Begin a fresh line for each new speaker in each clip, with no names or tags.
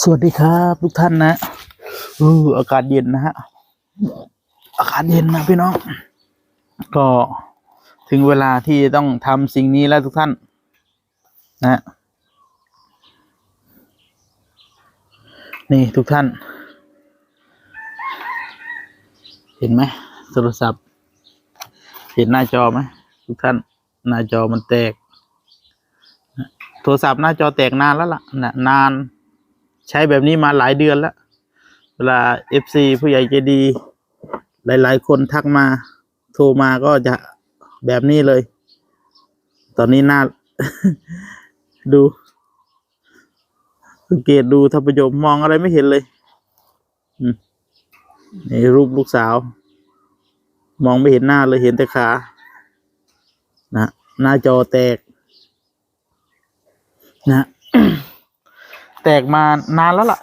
สวัสดีครับทุกท่านนะเอออากาศเย็นนะฮะ อากาศเย็นนะพี่น้อง ก็ถึงเวลาที่ต้องทำสิ่งนี้แล้วทุกท่าน นะนี่ทุกท่าน เห็นไหมโทรศัพท์ เห็นหน้าจอไหมทุกท่าน หน้าจอมันแตก โทรศัพท์หน้าจอแตกนานแล้วล่ะนะนาน ใช้แบบนี้มาหลายเดือนแล้วเวลาเอฟซีผู้ใหญ่ใจดี หลายๆ คนทักมา โทรมาก็จะแบบนี้เลย ตอนนี้หน้า ดูสังเกตดูท่านผู้ชมมองอะไรไม่เห็นเลยอืมนี่รูปลูกสาว มองไม่เห็นหน้าเลยเห็นแต่ขานะหน้าจอแตก นะ แตกมานานแล้วล่ะ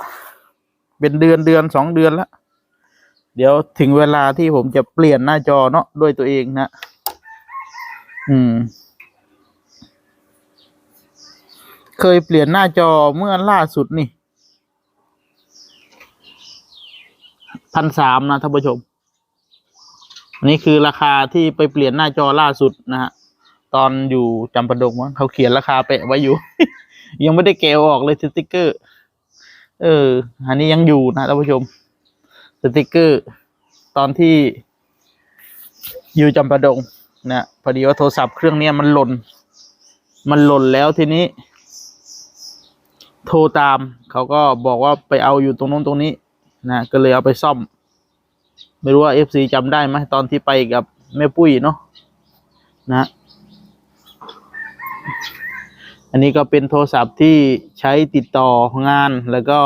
เป็นเดือนเดือนสองเดือนแล้ว เดี๋ยวถึงเวลาที่ผมจะเปลี่ยนหน้าจอเนาะด้วยตัวเองนะ อืม เคยเปลี่ยนหน้าจอเมื่อล่าสุดนี่พันสามนะท่านผู้ชม อันนี้คือราคาที่ไปเปลี่ยนหน้าจอล่าสุดนะฮะ ตอนอยู่จำปาดงมั้งเขาเขียนราคาเปะไว้อยู่ ยังไม่ได้แกะออกเลยสติกเกอร์ เออ อันนี้ยังอยู่นะท่านผู้ชม สติกเกอร์ ตอนที่อยู่จำปาดงนะพอดีว่าโทรศัพท์เครื่องนี้มันหล่น มันหล่นแล้วทีนี้ โทรตาม เขาก็บอกว่าไปเอาอยู่ตรงนู้นตรงนี้ นะ ก็เลยเอาไปซ่อม ไม่รู้ว่าเอฟซีจำได้ไหมตอนที่ไปกับแม่ปุ้ยเนาะนะ อันนี้ก็เป็นโทรศัพท์ที่ใช้ติดต่องานแล้วก็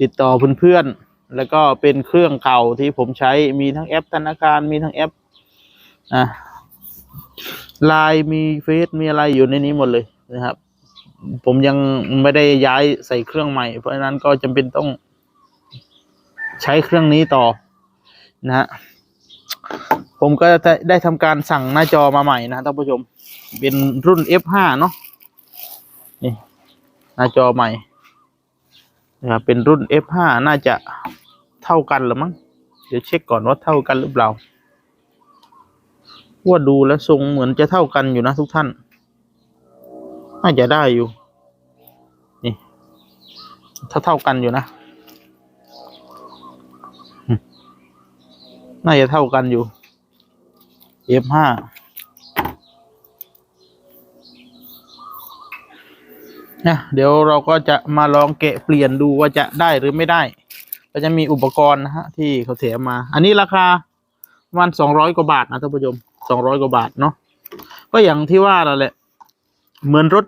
ติดต่อเพื่อนๆแล้วก็เป็นเครื่องเก่าที่ผมใช้มีทั้งแอปธนาคารมีทั้งแอปอะไลน์มีเฟซมีอะไรอยู่ในนี้หมดเลยนะครับ ผมยังไม่ได้ย้ายใส่เครื่องใหม่ เพราะฉะนั้นก็จำเป็นต้องใช้เครื่องนี้ต่อนะฮะผมก็ได้ทำการสั่งหน้าจอมาใหม่นะท่านผู้ชม เป็นรุ่น F5 เนาะ นี่หน้าจอใหม่นะครับเป็นรุ่น F5 น่าจะเท่ากันหรือมั้งเดี๋ยวเช็คก่อนว่าเท่ากันหรือเปล่าว่าดูแล้วทรงเหมือนจะเท่ากันอยู่นะทุกท่าน น่าจะได้อยู่ นี่เท่าเท่ากันอยู่นะ น่าจะเท่ากันอยู่ F5 นะเดี๋ยวเราก็จะมาลองแกะเปลี่ยนดูว่าจะได้หรือไม่ได้ ก็จะมีอุปกรณ์นะฮะที่เขาแถมมา อันนี้ราคาประมาณสองร้อยกว่าบาทนะท่านผู้ชมสองร้อยกว่าบาทเนาะก็อย่างที่ว่าเราแหละ เหมือนรถ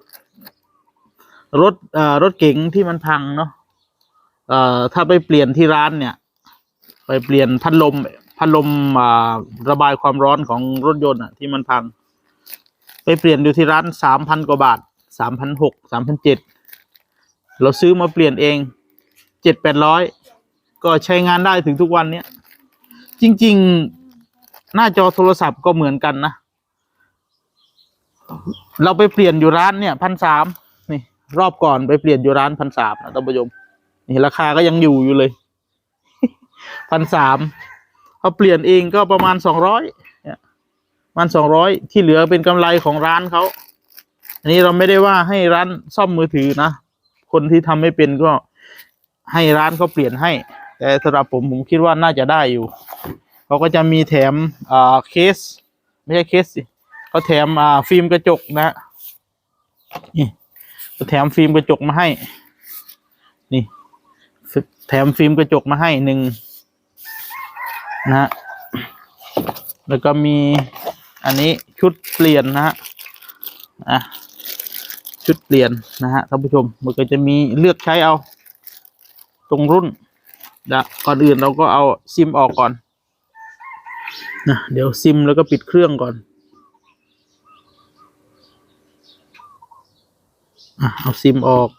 รถเอ่อรถเก๋งที่มันพังเนาะเอ่อถ้าไปเปลี่ยนที่ร้านเนี่ย ไปเปลี่ยนพัดลมพัดลมอ่าระบายความร้อนของรถยนต์อะที่มันพัง ไปเปลี่ยนอยู่ที่ร้านสามพันกว่าบาท สามพันหกสามพันเจ็ดเราซื้อมาเปลี่ยนเองเจ็ดแปดร้อยก็ใช้งานได้ถึงทุกวันเนี้ยจริง ๆ หน้าจอโทรศัพท์ก็เหมือนกันนะ เราไปเปลี่ยนอยู่ร้านเนี่ยพันสามนี่ รอบก่อนไปเปลี่ยนอยู่ร้านพันสามนะท่านผู้ชมนี่ราคาก็ยังอยู่อยู่เลยพันสามเขาเปลี่ยนเองก็ประมาณสองร้อยเนี่ยประมาณสองร้อยที่เหลือเป็นกำไรของร้านเขา อันนี้เราไม่ได้ว่าให้ร้านซ่อมมือถือนะ คนที่ทำไม่เป็นก็ให้ร้านเขาเปลี่ยนให้ แต่สำหรับผมผมคิดว่าน่าจะได้อยู่เขาก็จะมีแถมอ่าเคส ไม่ใช่เคสสิเขาแถมอ่าฟิล์มกระจกนะนี่แถมฟิล์มกระจกมาให้ นี่แถมฟิล์มกระจกมาให้หนึ่งนะฮะแล้วก็มีอันนี้ชุดเปลี่ยนนะฮะอะ ชุดเปลี่ยนนะฮะท่านผู้ชมมันก็จะมีเลือกใช้เอา ตรงรุ่นนะก่อนอื่นเราก็เอาซิมออกก่อนนะเดี๋ยวซิมแล้วก็ปิดเครื่องก่อนอะเอาซิมออก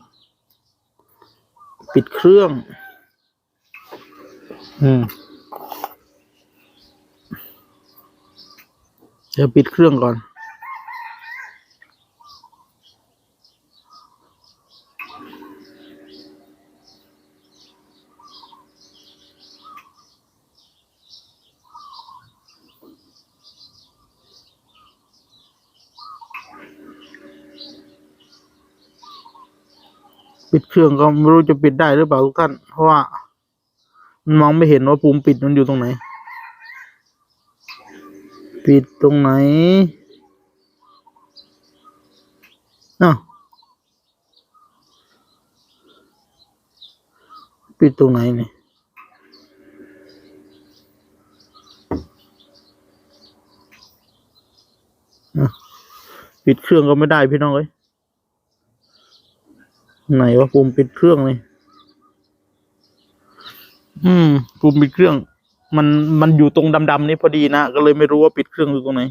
ปิดเครื่อง อืมเดี๋ยวปิดเครื่องก่อน ปิดเครื่องก็ไม่รู้จะปิดได้หรือเปล่าทุกท่าน เพราะว่ามันมองไม่เห็นว่าปุ่มปิดมันอยู่ตรงไหน ปิดตรงไหนอ้าวปิดตรงไหนเนี่ยอ้าวปิดเครื่องก็ไม่ได้พี่น้องเอ้ย ไหนวะปุ่มปิดเครื่องเลย อืมปุ่มปิดเครื่อง มันมันอยู่ตรงดำๆนี่พอดีนะก็เลยไม่รู้ว่าปิดเครื่องอยู่ตรงไหน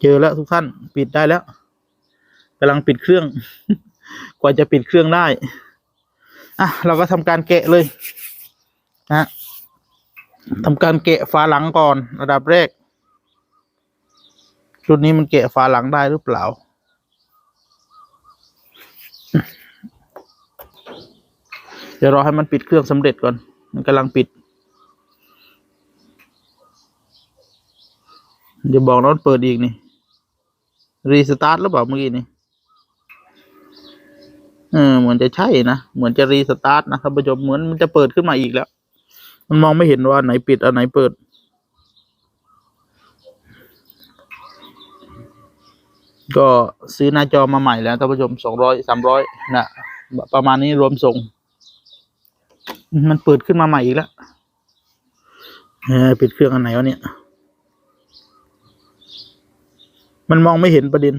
เจอแล้วทุกท่าน ปิดได้แล้วกำลังปิดเครื่อง กว่าจะปิดเครื่องได้อะเราก็ทำการแกะเลยนะทำการแกะฝาหลังก่อน ระดับแรก รุ่นนี้มันแกะฝาหลังได้หรือเปล่า เดี๋ยวรอให้มันปิดเครื่องสำเร็จก่อน มันกำลังปิด เดี๋ยวบอกน้องเปิดอีกนี่ รีสตาร์ทหรือเปล่าเมื่อกี้นี่เออเหมือนจะใช่นะ เหมือนจะรีสตาร์ทนะท่านผู้ชมเหมือนมันจะเปิดขึ้นมาอีกแล้ว มันมองไม่เห็นว่าไหนปิดอันไหนเปิด ก็ซื้อหน้าจอมาใหม่แล้วท่านผู้ชมสองร้อยสามร้อยนะประมาณนี้รวมส่ง มันเปิดขึ้นมาใหม่อีกแล้วเออปิดเครื่องอันไหนวะเนี่ย มันมองไม่เห็นประเด็น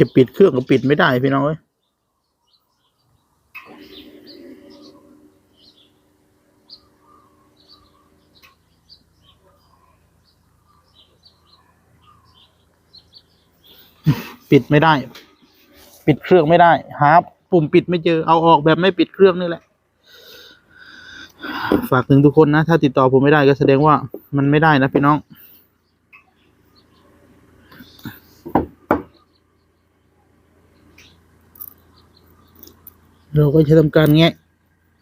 จะปิดเครื่องก็ปิดไม่ได้พี่น้องเอ้ยปิดไม่ได้ ปิดเครื่องไม่ได้หาปุ่มปิดไม่เจอเอาออกแบบไม่ปิดเครื่องนี่แหละ ฝากถึงทุกคนนะ ถ้าติดต่อผมไม่ได้ก็แสดงว่ามันไม่ได้นะพี่น้อง เราก็จะทำการแงะ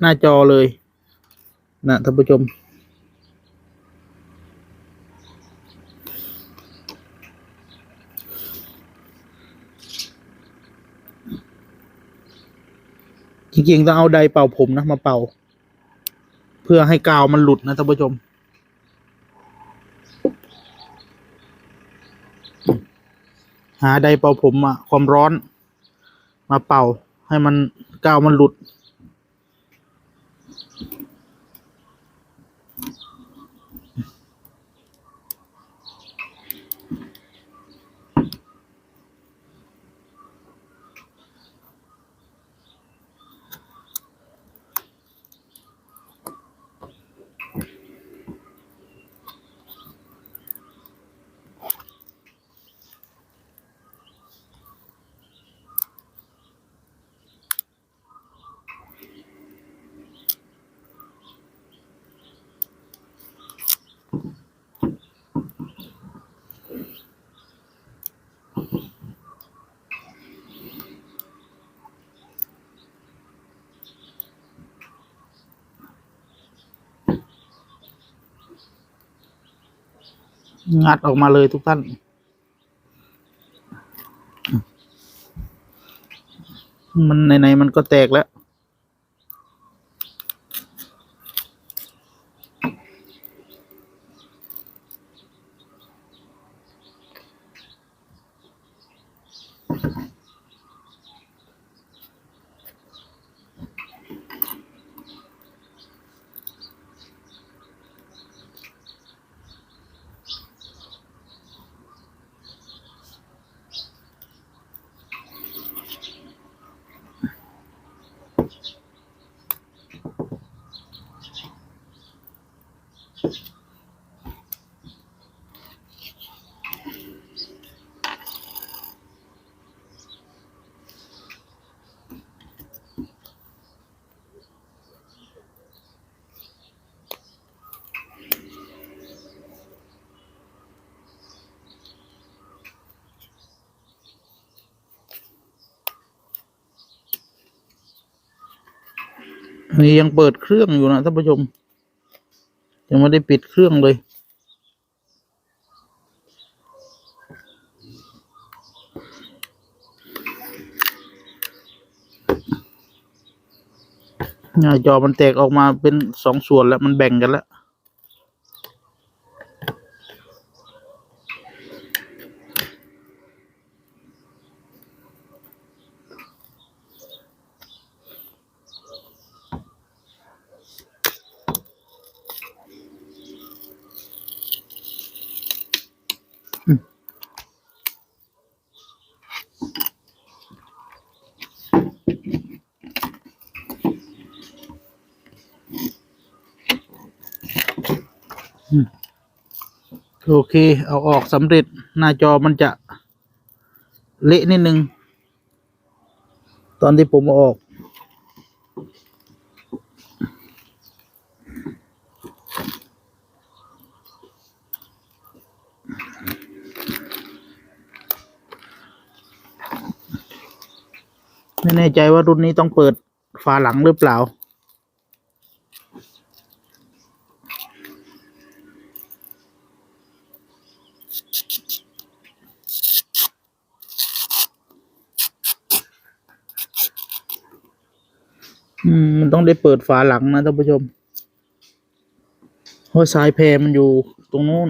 หน้าจอเลยนะท่านผู้ชม จริงๆต้องเอาไดเป่าผมนะมาเป่า เพื่อให้กาวมันหลุดนะท่านผู้ชมหาไดเป่าผมอะความร้อนมาเป่า ให้มันกาวมันหลุด งัดออกมาเลยทุกท่าน มันไหนๆมันก็แตกแล้วอ นี่ยังเปิดเครื่องอยู่นะท่านผู้ชม ยังไม่ได้ปิดเครื่องเลย หน้าจอมันแตกออกมาเป็นสองส่วนแล้ว มันแบ่งกันแล้ว โอเค เอาออกสำเร็จหน้าจอมันจะเละนิดนึง ตอนที่ผมออกไม่แน่ใจว่ารุ่นนี้ต้องเปิดฝาหลังหรือเปล่า ต้องได้เปิดฝาหลังนะท่านผู้ชมเพราะสายแพรมันอยู่ตรงนู้น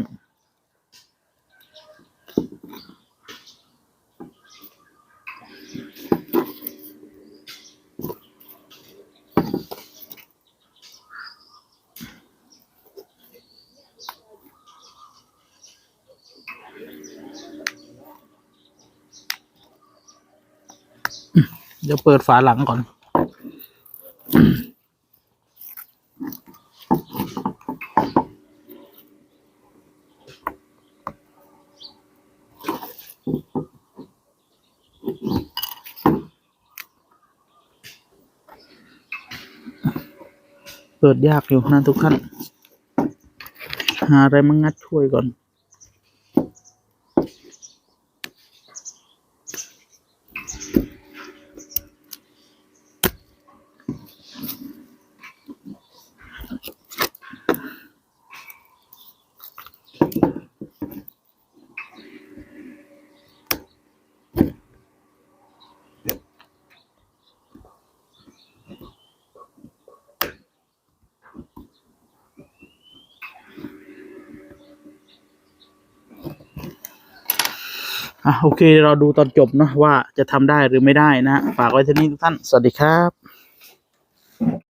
เดี๋ยวเปิดฝาหลังก่อน เปิดยากอยู่นะทุกท่าน หาอะไรมางัดช่วยก่อน อะโอเคเราดูตอนจบเนาะว่าจะทำได้หรือไม่ได้นะ ฝากไว้ที่นี้ทุกท่าน สวัสดีครับ